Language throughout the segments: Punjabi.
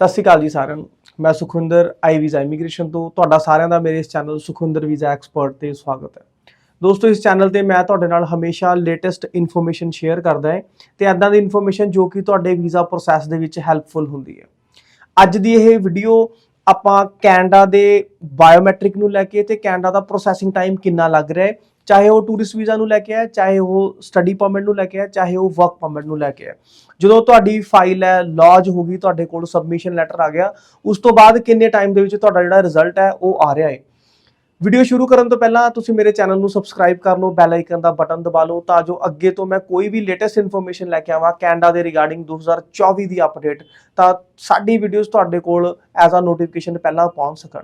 ਸਤਿ ਸ਼੍ਰੀ ਅਕਾਲ ਜੀ ਸਾਰਿਆਂ ਨੂੰ। ਮੈਂ ਸੁਖਵਿੰਦਰ ਆਈ ਵੀਜ਼ਾ ਇਮੀਗ੍ਰੇਸ਼ਨ ਤੋਂ। ਤੁਹਾਡਾ ਸਾਰਿਆਂ ਦਾ ਮੇਰੇ ਇਸ ਚੈਨਲ ਸੁਖਵਿੰਦਰ ਵੀਜ਼ਾ ਐਕਸਪਰਟ ਤੇ ਸਵਾਗਤ ਹੈ। ਦੋਸਤੋ, ਇਸ ਚੈਨਲ ਤੇ ਮੈਂ ਤੁਹਾਡੇ ਨਾਲ ਹਮੇਸ਼ਾ ਲੇਟੈਸਟ ਇਨਫੋਰਮੇਸ਼ਨ ਸ਼ੇਅਰ ਕਰਦਾ ਹਾਂ ਤੇ ਐਦਾਂ ਦੀ ਇਨਫੋਰਮੇਸ਼ਨ ਜੋ ਕਿ ਤੁਹਾਡੇ ਵੀਜ਼ਾ ਪ੍ਰੋਸੈਸ ਦੇ ਵਿੱਚ ਹੈਲਪਫੁਲ ਹੁੰਦੀ ਹੈ। ਅੱਜ ਦੀ ਇਹ ਵੀਡੀਓ ਆਪਾਂ ਕੈਨੇਡਾ ਦੇ ਬਾਇਓਮੈਟ੍ਰਿਕ ਨੂੰ ਲੈ ਕੇ ਤੇ ਕੈਨੇਡਾ ਦਾ ਪ੍ਰੋਸੈਸਿੰਗ ਟਾਈਮ ਕਿੰਨਾ ਲੱਗ ਰਿਹਾ ਹੈ? ਚਾਹੇ ਉਹ ਟੂਰਿਸਟ ਵੀਜ਼ਾ ਨੂੰ ਲੈ ਕੇ ਆਏ ਚਾਹੇ ਉਹ ਸਟੱਡੀ ਪਰਮਿਟ ਨੂੰ ਲੈ ਕੇ ਆਏ ਚਾਹੇ ਉਹ ਵਰਕ ਪਰਮਿਟ ਨੂੰ ਲੈ ਕੇ ਆਏ ਜਦੋਂ ਤੁਹਾਡੀ ਫਾਈਲ ਹੈ ਲੌਜ ਹੋ ਗਈ, ਤੁਹਾਡੇ ਕੋਲ ਸਬਮਿਸ਼ਨ ਲੈਟਰ ਆ ਗਿਆ, ਉਸ ਤੋਂ ਬਾਅਦ ਕਿੰਨੇ ਟਾਈਮ ਦੇ ਵਿੱਚ ਤੁਹਾਡਾ ਜਿਹੜਾ ਰਿਜ਼ਲਟ ਹੈ, ਉਹ ਆ ਰਿਹਾ ਹੈ? ਵੀਡੀਓ ਸ਼ੁਰੂ ਕਰਨ ਤੋਂ ਪਹਿਲਾਂ ਤੁਸੀਂ ਮੇਰੇ ਚੈਨਲ ਨੂੰ ਸਬਸਕ੍ਰਾਈਬ ਕਰ ਲਓ ਬੈਲ ਆਈਕਨ ਦਾ ਬਟਨ ਦਬਾ ਲਓ ਤਾਂ ਜੋ ਅੱਗੇ ਤੋਂ ਮੈਂ ਕੋਈ ਵੀ ਲੇਟੈਸਟ ਇਨਫੋਰਮੇਸ਼ਨ ਲੈ ਕੇ ਆਵਾਂ ਕੈਨੇਡਾ ਦੇ ਰਿਗਾਰਡਿੰਗ 2024 ਦੀ ਅਪਡੇਟ ਤਾਂ ਸਾਡੀ ਵੀਡੀਓਜ਼ ਤੁਹਾਡੇ ਕੋਲ ਐਜ਼ ਆ ਨੋਟੀਫਿਕੇਸ਼ਨ ਪਹਿਲਾਂ ਪਹੁੰਚ ਸਕਣ।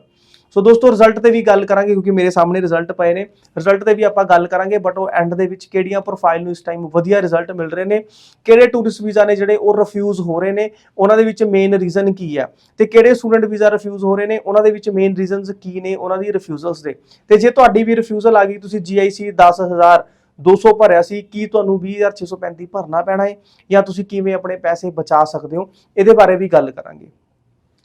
ਸੋ ਦੋਸਤੋ ਰਿਜ਼ਲਟ ਤੇ ਵੀ ਗੱਲ ਕਰਾਂਗੇ ਕਿਉਂਕਿ ਮੇਰੇ ਸਾਹਮਣੇ ਰਿਜ਼ਲਟ ਪਏ ਨੇ। ਰਿਜ਼ਲਟ ਤੇ ਵੀ ਆਪਾਂ ਗੱਲ ਕਰਾਂਗੇ ਬਟ ਉਹ ਐਂਡ ਦੇ ਵਿੱਚ ਕਿਹੜੀਆਂ ਪ੍ਰੋਫਾਈਲ ਨੂੰ ਇਸ ਟਾਈਮ ਵਧੀਆ ਰਿਜ਼ਲਟ ਮਿਲ ਰਹੇ ਨੇ, ਕਿਹੜੇ ਟੂਰਿਸਟ ਵੀਜ਼ਾ ਨੇ ਜਿਹੜੇ ਉਹ ਰਿਫਿਊਜ਼ ਹੋ ਰਹੇ ਨੇ, ਉਹਨਾਂ ਦੇ ਵਿੱਚ ਮੇਨ ਰੀਜ਼ਨ ਕੀ ਹੈ? ਤੇ ਕਿਹੜੇ ਸਟੂਡੈਂਟ ਵੀਜ਼ਾ ਰਿਫਿਊਜ਼ ਹੋ ਰਹੇ ਨੇ, ਉਹਨਾਂ ਦੇ ਵਿੱਚ ਮੇਨ ਰੀਜ਼ਨਸ ਕੀ ਨੇ, ਉਹਨਾਂ ਦੀ ਰਿਫਿਊਜ਼ਲਸ ਦੇ। ਤੇ ਜੇ ਤੁਹਾਡੀ ਵੀ ਰਿਫਿਊਜ਼ਲ ਆ ਗਈ, ਤੁਸੀਂ GIC 10000 200 ਭਰਿਆ ਸੀ, ਕੀ ਤੁਹਾਨੂੰ 20635 ਭਰਨਾ ਪੈਣਾ ਹੈ? ਜਾਂ ਤੁਸੀਂ ਕਿਵੇਂ ਆਪਣੇ ਪੈਸੇ ਬਚਾ ਸਕਦੇ ਹੋ? ਇਹਦੇ ਬਾਰੇ ਵੀ ਗੱਲ ਕਰਾਂਗੇ।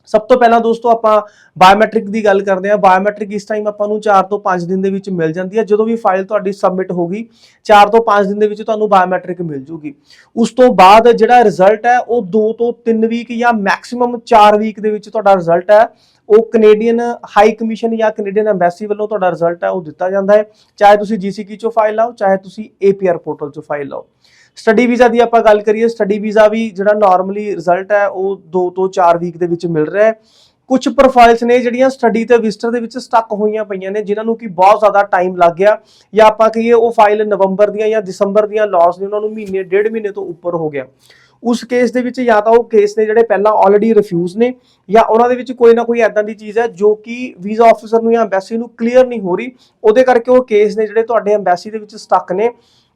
ਸਭ ਤੋਂ ਪਹਿਲਾਂ ਦੋਸਤੋ ਆਪਾਂ ਬਾਇਓਮੈਟ੍ਰਿਕ ਦੀ ਗੱਲ ਕਰਦੇ ਹਾਂ। ਬਾਇਓਮੈਟ੍ਰਿਕ ਇਸ ਟਾਈਮ ਆਪਾਂ ਨੂੰ 4 ਤੋਂ 5 ਦਿਨ ਦੇ ਵਿੱਚ ਮਿਲ ਜਾਂਦੀ ਹੈ। ਜਦੋਂ ਵੀ ਫਾਈਲ ਤੁਹਾਡੀ ਸਬਮਿਟ ਹੋ ਗਈ 4 ਤੋਂ 5 ਦਿਨ ਦੇ ਵਿੱਚ ਤੁਹਾਨੂੰ ਬਾਇਓਮੈਟ੍ਰਿਕ ਮਿਲ ਜੂਗੀ। ਉਸ ਤੋਂ ਬਾਅਦ ਜਿਹੜਾ ਰਿਜ਼ਲਟ ਹੈ, ਉਹ 2 ਤੋਂ 3 ਵੀਕ ਜਾਂ ਮੈਕਸਿਮਮ 4 ਵੀਕ ਦੇ ਵਿੱਚ ਤੁਹਾਡਾ ਰਿਜ਼ਲਟ ਹੈ। ਉਹ ਕੈਨੇਡੀਅਨ ਹਾਈ ਕਮਿਸ਼ਨ ਜਾਂ ਕੈਨੇਡੀਅਨ ਐਮਬੈਸੀ ਵੱਲੋਂ ਤੁਹਾਡਾ ਰਿਜ਼ਲਟ ਹੈ, ਉਹ ਦਿੱਤਾ ਜਾਂਦਾ ਹੈ। ਚਾਹੇ ਤੁਸੀਂ GCK ਚੋਂ ਫਾਈਲ ਲਾਓ, ਚਾਹੇ ਤੁਸੀਂ APR ਪੋਰਟਲ ਚੋਂ ਫਾਈਲ ਲਾਓ। ਸਟੱਡੀ ਵੀਜ਼ਾ ਦੀ ਆਪਾਂ ਗੱਲ ਕਰੀਏ ਸਟੱਡੀ ਵੀਜ਼ਾ ਵੀ ਜਿਹੜਾ ਨਾਰਮਲੀ ਰਿਜ਼ਲਟ ਹੈ, ਉਹ 2 ਤੋਂ 4 ਵੀਕ ਦੇ ਵਿੱਚ ਮਿਲ ਰਿਹਾ ਹੈ। ਕੁਝ ਪ੍ਰੋਫਾਈਲਸ ਨੇ ਜਿਹੜੀਆਂ ਸਟੱਡੀ ਤੇ ਵਿਜ਼ਟਰ ਦੇ ਵਿੱਚ ਸਟਕ ਹੋਈਆਂ ਪਈਆਂ ਨੇ, ਜਿਨ੍ਹਾਂ ਨੂੰ ਕਿ ਬਹੁਤ ਜ਼ਿਆਦਾ ਟਾਈਮ ਲੱਗ ਗਿਆ। ਜਾਂ ਆਪਾਂ ਕਹੀਏ ਉਹ ਫਾਈਲ ਨਵੰਬਰ ਦੀਆਂ ਜਾਂ ਦਸੰਬਰ ਦੀਆਂ ਲਾਸ ਨੇ, ਉਹਨਾਂ ਨੂੰ ਮਹੀਨੇ, ਡੇਢ ਮਹੀਨੇ ਤੋਂ ਉੱਪਰ ਹੋ ਗਿਆ। ਉਸ ਕੇਸ ਦੇ ਵਿੱਚ ਜਾਂ ਤਾਂ ਉਹ ਕੇਸ ਨੇ ਜਿਹੜੇ ਪਹਿਲਾਂ ਆਲਰੇਡੀ ਰਿਫਿਊਜ਼ ਨੇ, ਜਾਂ ਉਹਨਾਂ ਦੇ ਵਿੱਚ ਕੋਈ ਨਾ ਕੋਈ ਐਦਾਂ ਦੀ ਚੀਜ਼ ਹੈ, ਜੋ ਕਿ ਵੀਜ਼ਾ ਆਫੀਸਰ ਨੂੰ ਜਾਂ ਐਮਬੈਸੀ ਨੂੰ ਕਲੀਅਰ ਨਹੀਂ ਹੋ ਰਹੀ। ਉਹਦੇ ਕਰਕੇ ਉਹ ਕੇਸ ਨੇ ਜਿਹੜੇ ਤੁਹਾਡੇ ਐਮਬੈਸੀ ਦੇ ਵਿੱਚ ਸਟਕ ਨੇ।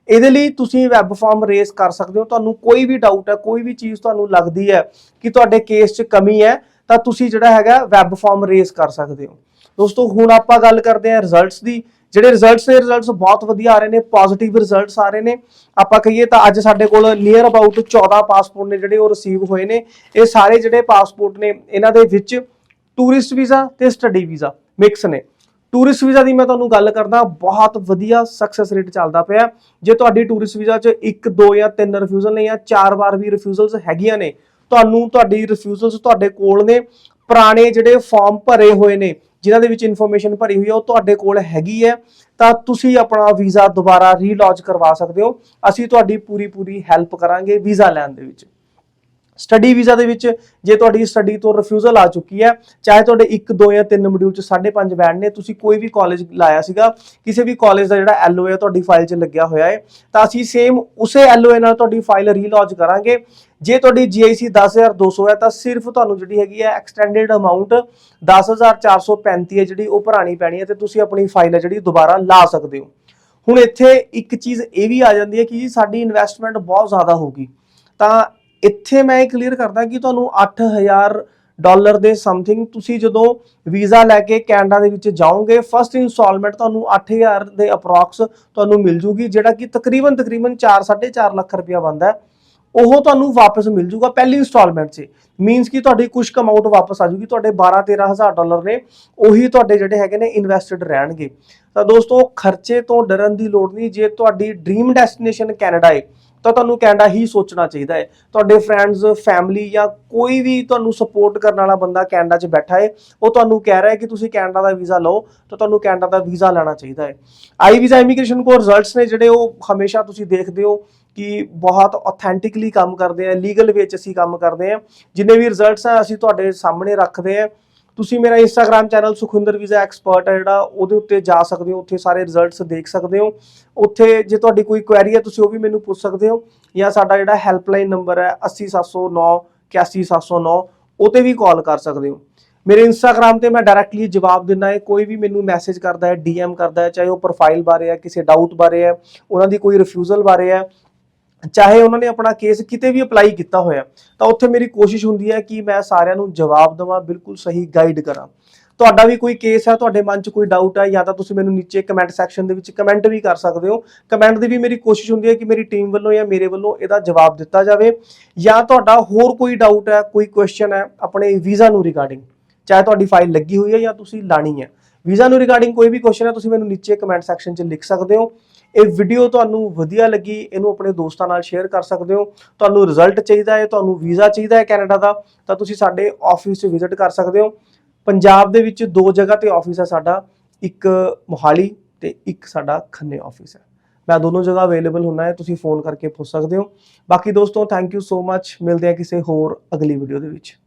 ਇਹਦੇ ਲਈ ਤੁਸੀਂ ਵੈਬ ਫਾਰਮ ਰੇਸ ਕਰ ਸਕਦੇ ਹੋ। ਤੁਹਾਨੂੰ ਕੋਈ ਵੀ ਡਾਊਟ ਹੈ, ਕੋਈ ਵੀ ਚੀਜ਼ ਤੁਹਾਨੂੰ ਲੱਗਦੀ ਹੈ ਕਿ ਤੁਹਾਡੇ ਕੇਸ 'ਚ ਕਮੀ ਹੈ, ਤਾਂ ਤੁਸੀਂ ਜਿਹੜਾ ਹੈਗਾ ਵੈਬ ਫਾਰਮ ਰੇਸ ਕਰ ਸਕਦੇ ਹੋ। ਦੋਸਤੋ, ਹੁਣ ਆਪਾਂ ਗੱਲ ਕਰਦੇ ਹਾਂ ਰਿਜ਼ਲਟਸ ਦੀ। ਜਿਹੜੇ ਰਿਜ਼ਲਟਸ ਨੇ ਰਿਜ਼ਲਟਸ ਬਹੁਤ ਵਧੀਆ ਆ ਰਹੇ ਨੇ ਪੋਜ਼ਿਟਿਵ ਰਿਜ਼ਲਟਸ ਆ ਰਹੇ ਨੇ। ਆਪਾਂ ਕਹੀਏ ਤਾਂ ਅੱਜ ਸਾਡੇ ਕੋਲ ਨੀਅਰ ਅਬਾਊਟ 14 ਪਾਸਪੋਰਟ ਨੇ ਜਿਹੜੇ ਉਹ ਰਿਸੀਵ ਹੋਏ ਨੇ। ਇਹ ਸਾਰੇ ਜਿਹੜੇ ਪਾਸਪੋਰਟ ਨੇ, ਇਹਨਾਂ ਦੇ ਵਿੱਚ ਟੂਰਿਸਟ ਵੀਜ਼ਾ ਤੇ ਸਟੱਡੀ ਵੀਜ਼ਾ ਮਿਕਸ ਨੇ। ਟੂਰਿਸਟ ਵੀਜ਼ਾ ਦੀ ਮੈਂ ਤੁਹਾਨੂੰ ਗੱਲ ਕਰਦਾ, ਬਹੁਤ ਵਧੀਆ ਸਕਸੈਸ ਰੇਟ ਚੱਲਦਾ ਪਿਆ ਜੇ ਤੁਹਾਡੀ ਟੂਰਿਸਟ ਵੀਜ਼ਾ 'ਚ 1 2 ਜਾਂ 3 ਰਿਫਿਊਜ਼ਲ ਨੇ ਜਾਂ 4 ਵਾਰ ਵੀ ਰਿਫਿਊਜ਼ਲਸ ਹੈਗੀਆਂ ਨੇ, ਤੁਹਾਨੂੰ ਤੁਹਾਡੀ ਰਿਫਿਊਜ਼ਲਸ ਤੁਹਾਡੇ ਕੋਲ ਨੇ, ਪੁਰਾਣੇ ਜਿਹੜੇ ਫਾਰਮ ਭਰੇ ਹੋਏ ਨੇ, ਜਿਨ੍ਹਾਂ ਦੇ ਵਿੱਚ ਇਨਫੋਰਮੇਸ਼ਨ ਭਰੀ ਹੋਈ ਹੈ, ਉਹ ਤੁਹਾਡੇ ਕੋਲ ਹੈਗੀ ਹੈ। ਤਾਂ ਤੁਸੀਂ ਆਪਣਾ ਵੀਜ਼ਾ ਦੁਬਾਰਾ ਰੀਲੌਂਚ ਕਰਵਾ ਸਕਦੇ ਹੋ। ਅਸੀਂ ਤੁਹਾਡੀ ਪੂਰੀ ਪੂਰੀ ਹੈਲਪ ਕਰਾਂਗੇ ਵੀਜ਼ਾ ਲੈਣ ਦੇ ਵਿੱਚ। ਸਟੱਡੀ ਵੀਜ਼ਾ ਦੇ ਵਿੱਚ ਜੇ ਤੁਹਾਡੀ ਸਟੱਡੀ ਤੋਂ ਰਿਫਿਊਜ਼ਲ ਆ ਚੁੱਕੀ ਹੈ, ਚਾਹੇ ਤੁਹਾਡੇ 1 2 ਜਾਂ 3 ਮੋਡਿਊਲ ਚ 5.5 ਬੈਂਡ ਨੇ, ਤੁਸੀਂ ਕੋਈ ਵੀ ਕਾਲਜ ਲਾਇਆ ਸੀਗਾ, ਕਿਸੇ ਵੀ ਕਾਲਜ ਦਾ ਜਿਹੜਾ ਐਲਓਏ ਤੁਹਾਡੀ ਫਾਈਲ 'ਚ ਲੱਗਿਆ ਹੋਇਆ ਹੈ, ਤਾਂ ਅਸੀਂ ਸੇਮ ਉਸੇ ਐਲਓਏ ਨਾਲ ਤੁਹਾਡੀ ਫਾਈਲ ਰੀਲੌਂਚ ਕਰਾਂਗੇ। ਜੇ ਤੁਹਾਡੀ GIC 10200 ਹੈ, ਤਾਂ ਸਿਰਫ ਤੁਹਾਨੂੰ ਜਿਹੜੀ ਹੈਗੀ ਹੈ ਐਕਸਟੈਂਡਡ ਅਮਾਉਂਟ 10435 ਹੈ, ਜਿਹੜੀ ਉਹ ਭਰਾਣੀ ਪੈਣੀ ਹੈ ਤੇ ਤੁਸੀਂ ਆਪਣੀ ਫਾਈਲ ਹੈ ਜਿਹੜੀ ਦੁਬਾਰਾ ਲਾ ਸਕਦੇ ਹੋ। ਹੁਣ ਇੱਥੇ ਇੱਕ ਚੀਜ਼ ਇਹ ਵੀ ਆ ਜਾਂਦੀ ਹੈ ਕਿ ਜੀ ਸਾਡੀ ਇਨਵੈਸਟਮੈਂਟ ਬਹੁਤ ਜ਼ਿਆਦਾ ਹੋਗੀ ਤਾਂ ਇੱਥੇ ਮੈਂ ਇਹ ਕਲੀਅਰ ਕਰਦਾ ਕਿ ਤੁਹਾਨੂੰ 8000 ਡਾਲਰ ਦੇ ਸਮਥਿੰਗ ਤੁਸੀਂ ਜਦੋਂ ਵੀਜ਼ਾ ਲੈ ਕੇ ਕੈਨੇਡਾ ਦੇ ਵਿੱਚ ਜਾਓਗੇ ਫਸਟ ਇਨਸਟਾਲਮੈਂਟ ਤੁਹਾਨੂੰ 8000 ਦੇ ਅਪਰੋਕਸ ਤੁਹਾਨੂੰ ਮਿਲ ਜੂਗੀ, ਜਿਹੜਾ ਕਿ ਤਕਰੀਬਨ ਤਕਰੀਬਨ 4 4.5 ਲੱਖ ਰੁਪਇਆ ਬਣਦਾ ਹੈ। ਉਹ ਤੁਹਾਨੂੰ ਵਾਪਸ ਮਿਲ ਜੂਗਾ ਪਹਿਲੀ ਇਨਸਟਾਲਮੈਂਟ 'ਚ। ਮੀਨਸ ਕਿ ਤੁਹਾਡੀ ਕੁਝ ਅਮਾਉਂਟ ਵਾਪਸ ਆ ਜੂਗੀ, ਤੁਹਾਡੇ 12 13000 ਡਾਲਰ ਨੇ, ਉਹੀ ਤੁਹਾਡੇ ਜਿਹੜੇ ਹੈਗੇ ਨੇ ਇਨਵੈਸਟਡ ਰਹਿਣਗੇ। ਤਾਂ ਦੋਸਤੋ, ਖਰਚੇ ਤੋਂ ਡਰਨ ਦੀ ਲੋੜ ਨਹੀਂ, ਜੇ ਤੁਹਾਡੀ ਡ੍ਰੀਮ ਡੈਸਟੀਨੇਸ਼ਨ ਕੈਨੇਡਾ ਹੈ ਤਾਂ ਤੁਹਾਨੂੰ ਕੈਨੇਡਾ ਹੀ ਸੋਚਣਾ ਚਾਹੀਦਾ ਹੈ ਤੁਹਾਡੇ ਫਰੈਂਡਸ ਫੈਮਿਲੀ ਜਾਂ ਕੋਈ ਵੀ ਤੁਹਾਨੂੰ ਸਪੋਰਟ ਕਰਨ ਵਾਲਾ ਬੰਦਾ ਕੈਨੇਡਾ 'ਚ ਬੈਠਾ ਹੈ ਉਹ ਤੁਹਾਨੂੰ ਕਹਿ ਰਿਹਾ ਹੈ ਕਿ ਤੁਸੀਂ ਕੈਨੇਡਾ ਦਾ ਵੀਜ਼ਾ ਲਓ, ਤਾਂ ਤੁਹਾਨੂੰ ਕੈਨੇਡਾ ਦਾ ਵੀਜ਼ਾ ਲੈਣਾ ਚਾਹੀਦਾ ਹੈ ਆਈ ਵੀਜ਼ਾ ਇਮੀਗ੍ਰੇਸ਼ਨ ਕੋਲ ਰਿਜ਼ਲਟਸ ਨੇ ਜਿਹੜੇ ਉਹ ਹਮੇਸ਼ਾ ਤੁਸੀਂ ਦੇਖਦੇ ਹੋ। ਕਿ ਬਹੁਤ ਆਥੈਂਟਿਕਲੀ ਕੰਮ ਕਰਦੇ ਆ ਲੀਗਲ ਵਿੱਚ ਅਸੀਂ ਕੰਮ ਕਰਦੇ ਆ। ਜਿੰਨੇ ਵੀ ਰਿਜ਼ਲਟਸ ਆ, ਅਸੀਂ ਤੁਹਾਡੇ ਸਾਹਮਣੇ ਰੱਖਦੇ ਆ। ਤੁਸੀਂ ਮੇਰਾ Instagram channel Sukhinder visa expert ਹੈ ਜਿਹੜਾ, ਉਹਦੇ ਉੱਤੇ ਜਾ ਸਕਦੇ ਹੋ, ਉੱਥੇ ਸਾਰੇ ਰਿਜ਼ਲਟਸ ਦੇਖ ਸਕਦੇ ਹੋ। ਉੱਥੇ ਜੇ ਤੁਹਾਡੀ ਕੋਈ ਕੁਐਰੀ ਹੈ ਤੁਸੀਂ ਉਹ ਵੀ ਮੈਨੂੰ ਪੁੱਛ ਸਕਦੇ ਹੋ। ਜਾਂ ਸਾਡਾ ਜਿਹੜਾ ਹੈਲਪਲਾਈਨ ਨੰਬਰ ਹੈ 80709 81709 ਉਹ ਤੇ ਵੀ ਕਾਲ ਕਰ ਸਕਦੇ ਹੋ। ਮੇਰੇ ਇੰਸਟਾਗ੍ਰam ਤੇ ਮੈਂ ਡਾਇਰੈਕਟਲੀ ਜਵਾਬ ਦਿੰਦਾ ਹੈ। ਕੋਈ ਵੀ ਮੈਨੂੰ ਮੈਸੇਜ ਕਰਦਾ ਹੈ ਡੀਐਮ ਕਰਦਾ ਹੈ, ਚਾਹੇ ਉਹ ਪ੍ਰੋਫਾਈਲ ਬਾਰੇ ਹੈ ਕਿਸੇ ਡਾਊਟ ਬਾਰੇ ਹੈ ਉਹਨਾਂ ਦੀ ਕੋਈ ਰਿਫਿਊਜ਼ਲ ਬਾਰੇ ਹੈ ਚਾਹੇ ਉਹਨਾਂ ਨੇ ਆਪਣਾ ਕੇਸ ਕਿਤੇ ਵੀ ਅਪਲਾਈ ਕੀਤਾ ਹੋਇਆ, ਤਾਂ ਉੱਥੇ ਮੇਰੀ ਕੋਸ਼ਿਸ਼ ਹੁੰਦੀ ਹੈ ਕਿ ਮੈਂ ਸਾਰਿਆਂ ਨੂੰ ਜਵਾਬ ਦੇਵਾਂ, ਬਿਲਕੁਲ ਸਹੀ ਗਾਈਡ ਕਰਾਂ। ਤੁਹਾਡਾ ਵੀ ਕੋਈ ਕੇਸ ਹੈ, ਤੁਹਾਡੇ ਮਨ 'ਚ ਕੋਈ ਡਾਊਟ ਹੈ, ਜਾਂ ਤਾਂ ਤੁਸੀਂ ਮੈਨੂੰ ਨੀਚੇ ਕਮੈਂਟ ਸੈਕਸ਼ਨ ਦੇ ਵਿੱਚ ਕਮੈਂਟ ਵੀ ਕਰ ਸਕਦੇ ਹੋ। ਕਮੈਂਟ ਦੀ ਵੀ ਮੇਰੀ ਕੋਸ਼ਿਸ਼ ਹੁੰਦੀ ਹੈ ਕਿ ਮੇਰੀ ਟੀਮ ਵੱਲੋਂ ਜਾਂ ਮੇਰੇ ਵੱਲੋਂ ਇਹਦਾ ਜਵਾਬ ਦਿੱਤਾ ਜਾਵੇ। ਜਾਂ ਤੁਹਾਡਾ ਹੋਰ ਕੋਈ ਡਾਊਟ ਹੈ, ਕੋਈ ਕੁਐਸਚਨ ਹੈ, ਆਪਣੇ ਵੀਜ਼ਾ ਨੂੰ ਰਿਗਾਰਡਿੰਗ ਚਾਹੇ ਤੁਹਾਡੀ ਫਾਈਲ ਲੱਗੀ ਹੋਈ ਹੈ ਜਾਂ ਤੁਸੀਂ ਲਾਣੀ ਹੈ। ਵੀਜ਼ਾ ਨੂੰ ਰਿਗਾਰਡਿੰਗ ਕੋਈ ਵੀ ਕੁਐਸਚਨ ਹੈ, ਤੁਸੀਂ ਮੈਨੂੰ ਨੀਚੇ ਕਮੈਂਟ ਸੈਕਸ਼ਨ 'ਚ ਲਿਖ ਸਕਦੇ ਹੋ। ਇਹ ਵੀਡੀਓ ਤੁਹਾਨੂੰ ਵਧੀਆ ਲੱਗੀ, ਇਹਨੂੰ ਆਪਣੇ ਦੋਸਤਾਂ ਨਾਲ ਸ਼ੇਅਰ ਕਰ ਸਕਦੇ ਹੋ। ਤੁਹਾਨੂੰ ਰਿਜ਼ਲਟ ਚਾਹੀਦਾ ਹੈ, ਤੁਹਾਨੂੰ ਵੀਜ਼ਾ ਚਾਹੀਦਾ ਹੈ ਕੈਨੇਡਾ ਦਾ, ਤਾਂ ਤੁਸੀਂ ਸਾਡੇ ਆਫਿਸ 'ਚ ਵਿਜ਼ਿਟ ਕਰ ਸਕਦੇ ਹੋ। ਪੰਜਾਬ ਦੇ ਵਿੱਚ ਦੋ ਜਗ੍ਹਾ ਤੇ ਆਫਿਸ ਹੈ ਸਾਡਾ, ਇੱਕ ਮੋਹਾਲੀ ਤੇ ਇੱਕ ਸਾਡਾ ਖੰਨੇ ਆਫਿਸ ਹੈ। ਮੈਂ ਦੋਨੋਂ ਜਗ੍ਹਾ ਅਵੇਲੇਬਲ ਹੁੰਨਾ ਹੈ, ਤੁਸੀਂ ਫੋਨ ਕਰਕੇ ਪੁੱਛ ਸਕਦੇ ਹੋ। ਬਾਕੀ ਦੋਸਤੋ ਥੈਂਕ ਯੂ ਸੋ ਮੱਚ ਮਿਲਦੇ ਹਾਂ ਕਿਸੇ ਹੋਰ ਅਗਲੀ ਵੀਡੀਓ ਦੇ ਵਿੱਚ।